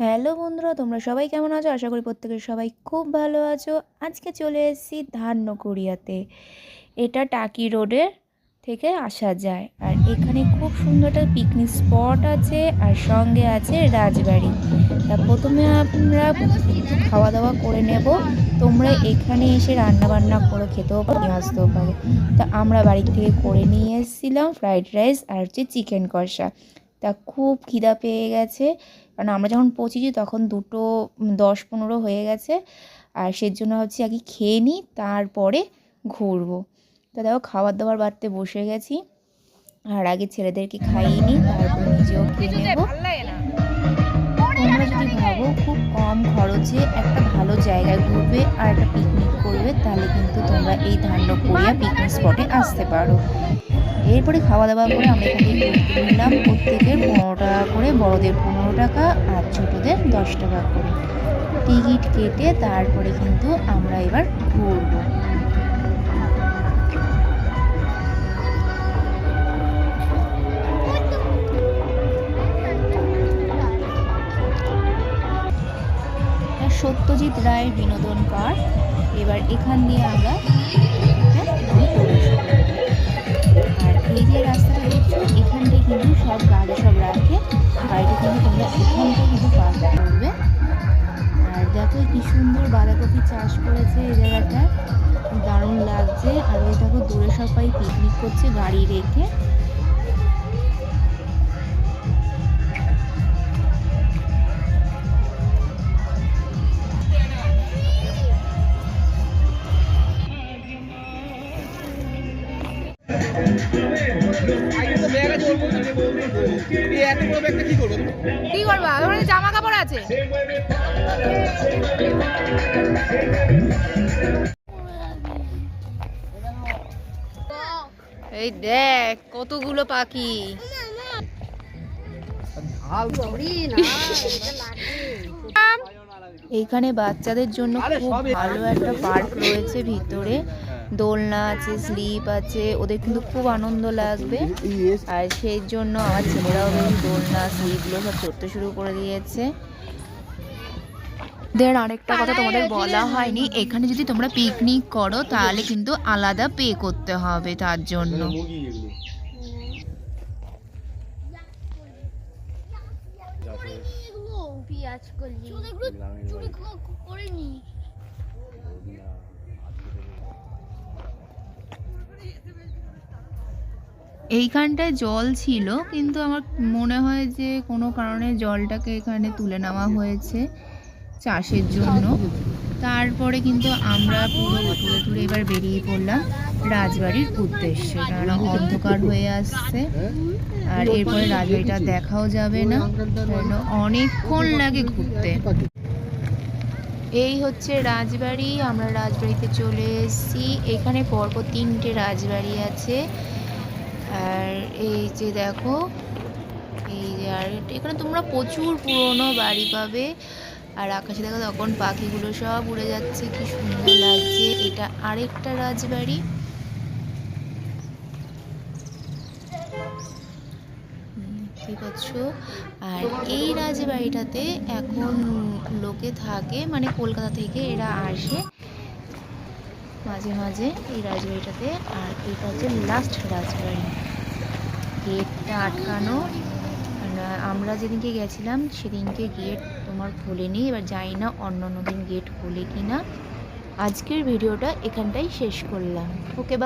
Hello বন্ধুরা, তোমরা সবাই কেমন আছো? আশা করি প্রত্যেকের সবাই খুব ভালো আছো। আজকে চলে এসেছি ধান নকরিয়াতে এটা টাকি রোডের থেকে আসা যায়। আর এখানে খুব সুন্দর একটা পিকনিক স্পট আছে আর সঙ্গে আছে রাজবাড়ি। তা প্রথমে আমরা খাওয়া দাওয়া করে নেব। তোমরা এখানে এসে রান্না বান্না করে খেতেও পারো, নিয়ে আসতেও পারো। তা আমরা বাড়ি থেকে করে নিয়ে এসেছিলাম ফ্রাইড রাইস আর হচ্ছে চিকেন কষা। তা খুব খিদা পেয়ে গেছে। কারণ আমরা যখন পৌঁছেছি তখন দুটো দশ পনেরো হয়ে গেছে। আর সেই জন্য হচ্ছে আগে খেয়ে নিই তারপরে ঘুরবো। তা দেখো খাবার দাবার বাড়তে বসে গেছি। আর আগে ছেলেদেরকে খাইয়ে নিই তারপর নিজেও খেয়ে নেব। তোমরা যদি ভাবো খুব কম খরচে একটা ভালো জায়গায় ঘুরবে আর একটা পিকনিক করবে তাহলে কিন্তু তোমরা এই ধান্যকুড়িয়া পিকনিক স্পটে আসতে পারো। এরপরে খাওয়া দাওয়া করে আমরা এখান নিলাম প্রত্যেকের পনেরো টাকা করে, বড়দের পনেরো টাকা আর ছোটোদের দশ টাকা করে। টিকিট কেটে তারপরে কিন্তু আমরা এবার ঘুরবো। সত্যজিৎ রায়ের বিনোদন পার্ক। এবার এখান দিয়ে আমরা এই যে রাস্তাটা দেখছ এখানটায় কিন্তু সব গাড়ি সব রাখে। গাড়িটা কিন্তু তোমরা এখানটায় কিন্তু পার্ক করবে। আর দেখো কি সুন্দর বাঁধাকপি চাষ করেছে এই জায়গাটা। দারুণ লাগছে। আর ওই দেখো দূরে সবাই পিকনিক করছে গাড়ি রেখে। জামা কাপড় আছে। এই দেখ, কতগুলো পাখি। এইখানে বাচ্চাদের জন্য খুব ভালো একটা পার্ক রয়েছে ভিতরে। দোলনা আছে স্লিপ আছে ওদের কিন্তু খুব আনন্দ লাগবে। আর সেই জন্য আমার ছেলেরাও বেশ দোলনা স্লিপগুলো সব চড়তে শুরু করে দিয়েছে। দেন আরেকটা কথা তোমাদের বলা হয়নি এখানে যদি তোমরা পিকনিক করো তাহলে কিন্তু আলাদা পে করতে হবে তার জন্য। পিয়াজ করলি চুরি করিনি এইখানটায় জল ছিল, কিন্তু আমার মনে হয় যে কোনো কারণে জলটাকে এখানে তুলে নেওয়া হয়েছে চাষের জন্য। তারপরে কিন্তু আমরা পুরো ঘুরে ঘুরে এবার বেরিয়ে পড়লাম রাজবাড়ির উদ্দেশ্যে। কারণ অন্ধকার হয়ে আসছে আর এরপরে রাজবাড়িটা দেখাও যাবে না অনেকক্ষণ লাগে ঘুরতে। এই হচ্ছে রাজবাড়ি, আমরা রাজবাড়িতে চলে এসেছি। এখানে পরপর তিনটে রাজবাড়ি আছে। আর এই যে দেখো, এই যে আর এখানে তোমরা প্রচুর পুরনো বাড়ি পাবে। আর আকাশে দেখো তখন পাখিগুলো সব উড়ে যাচ্ছে, কি সুন্দর লাগছে। এটা আরেকটা রাজবাড়ি। আর এই রাজবাড়িটাতে এখন লোকে থাকে মানে কলকাতা থেকে এরা আসে। মাঝে এই রাজবাড়িটাতে, আর এটা হচ্ছে লাস্ট রাজবাড়ি। গেটটা আটকানো। আমরা যেদিনকে গেছিলাম, সেদিনকে গেট তোমার খোলেনি এবার যাই না অন্য অন্য দিন গেট খোলে কি না আজকের ভিডিওটা এখানটাই শেষ করলাম। ওকে